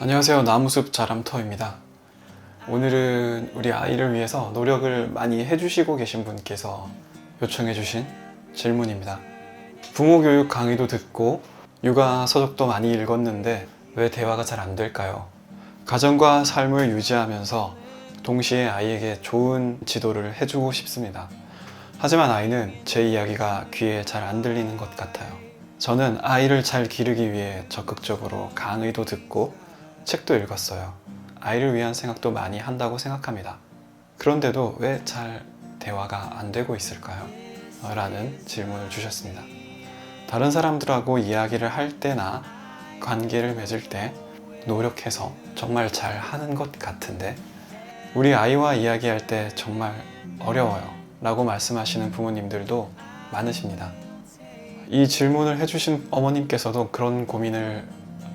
안녕하세요. 나무숲 자람터입니다. 오늘은 우리 아이를 위해서 노력을 많이 해주시고 계신 분께서 요청해주신 질문입니다. 부모 교육 강의도 듣고 육아 서적도 많이 읽었는데 왜 대화가 잘 안 될까요? 가정과 삶을 유지하면서 동시에 아이에게 좋은 지도를 해주고 싶습니다. 하지만 아이는 제 이야기가 귀에 잘 안 들리는 것 같아요. 저는 아이를 잘 기르기 위해 적극적으로 강의도 듣고 책도 읽었어요. 아이를 위한 생각도 많이 한다고 생각합니다. 그런데도 왜 잘 대화가 안 되고 있을까요? 어, 라는 질문을 주셨습니다. 다른 사람들하고 이야기를 할 때나 관계를 맺을 때 노력해서 정말 잘 하는 것 같은데 우리 아이와 이야기할 때 정말 어려워요. 라고 말씀하시는 부모님들도 많으십니다. 이 질문을 해주신 어머님께서도 그런 고민을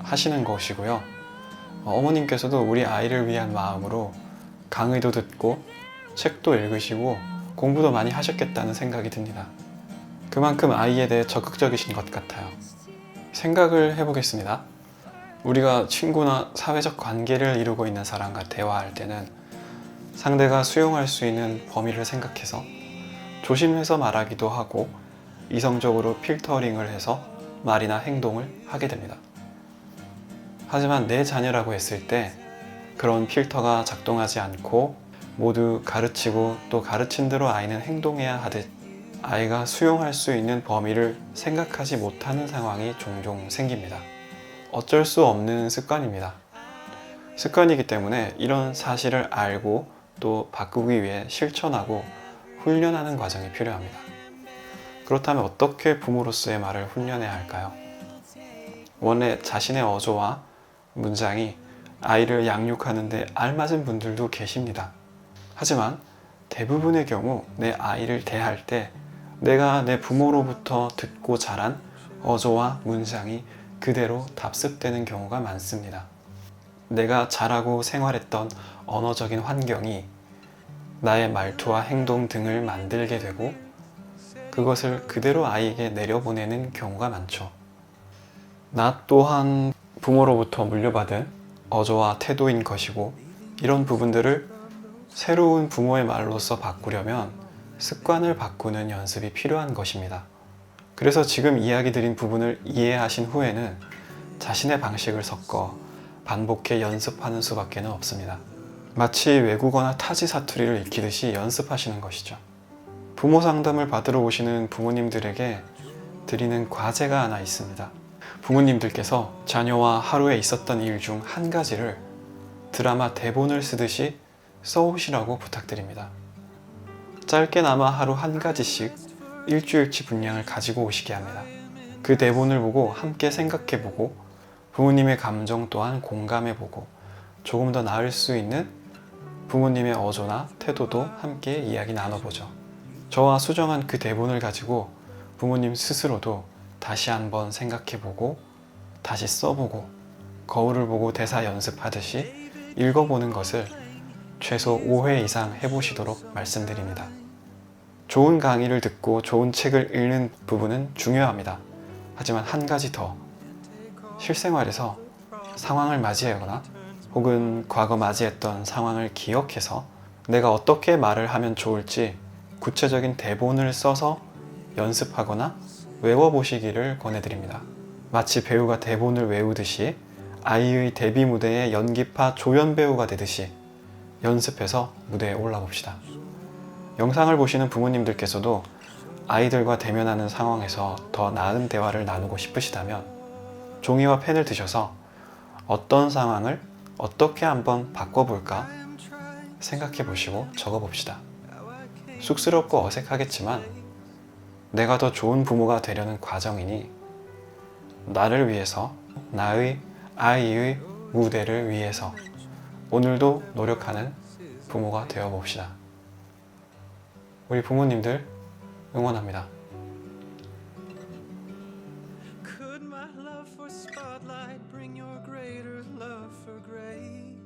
하시는 것이고요. 어, 어머님께서도 우리 아이를 위한 마음으로 강의도 듣고 책도 읽으시고 공부도 많이 하셨겠다는 생각이 듭니다. 그만큼 아이에 대해 적극적이신 것 같아요. 생각을 해보겠습니다. 우리가 친구나 사회적 관계를 이루고 있는 사람과 대화할 때는 상대가 수용할 수 있는 범위를 생각해서 조심해서 말하기도 하고 이성적으로 필터링을 해서 말이나 행동을 하게 됩니다. 하지만 내 자녀라고 했을 때 그런 필터가 작동하지 않고 모두 가르치고 또 가르친 대로 아이는 행동해야 하듯 아이가 수용할 수 있는 범위를 생각하지 못하는 상황이 종종 생깁니다. 어쩔 수 없는 습관입니다. 습관이기 때문에 이런 사실을 알고 또 바꾸기 위해 실천하고 훈련하는 과정이 필요합니다. 그렇다면 어떻게 부모로서의 말을 훈련해야 할까요? 원래 자신의 어조와 문장이 아이를 양육하는데 알맞은 분들도 계십니다. 하지만 대부분의 경우 내 아이를 대할 때 내가 내 부모로부터 듣고 자란 어조와 문장이 그대로 답습되는 경우가 많습니다. 내가 자라고 생활했던 언어적인 환경이 나의 말투와 행동 등을 만들게 되고 그것을 그대로 아이에게 내려보내는 경우가 많죠. 나 또한 부모로부터 물려받은 어조와 태도인 것이고 이런 부분들을 새로운 부모의 말로서 바꾸려면 습관을 바꾸는 연습이 필요한 것입니다. 그래서 지금 이야기 드린 부분을 이해하신 후에는 자신의 방식을 섞어 반복해 연습하는 수밖에 없습니다. 마치 외국어나 타지 사투리를 익히듯이 연습하시는 것이죠. 부모 상담을 받으러 오시는 부모님들에게 드리는 과제가 하나 있습니다. 부모님들께서 자녀와 하루에 있었던 일 중 한 가지를 드라마 대본을 쓰듯이 써오시라고 부탁드립니다. 짧게나마 하루 한 가지씩 일주일치 분량을 가지고 오시게 합니다. 그 대본을 보고 함께 생각해보고 부모님의 감정 또한 공감해보고 조금 더 나을 수 있는 부모님의 어조나 태도도 함께 이야기 나눠보죠. 저와 수정한 그 대본을 가지고 부모님 스스로도 다시 한번 생각해보고 다시 써보고 거울을 보고 대사 연습하듯이 읽어보는 것을 최소 5회 이상 해보시도록 말씀드립니다. 좋은 강의를 듣고 좋은 책을 읽는 부분은 중요합니다. 하지만 한 가지 더 실생활에서 상황을 맞이하거나 혹은 과거 맞이했던 상황을 기억해서 내가 어떻게 말을 하면 좋을지 구체적인 대본을 써서 연습하거나 외워보시기를 권해드립니다. 마치 배우가 대본을 외우듯이 아이의 데뷔 무대의 연기파 조연 배우가 되듯이 연습해서 무대에 올라봅시다. 영상을 보시는 부모님들께서도 아이들과 대면하는 상황에서 더 나은 대화를 나누고 싶으시다면 종이와 펜을 드셔서 어떤 상황을 어떻게 한번 바꿔볼까 생각해 보시고 적어 봅시다. 쑥스럽고 어색하겠지만 내가 더 좋은 부모가 되려는 과정이니 나를 위해서 나의 아이의 무대를 위해서 오늘도 노력하는 부모가 되어 봅시다. 우리 부모님들 응원합니다. 그 my love for spotlight bring your greater love for grace?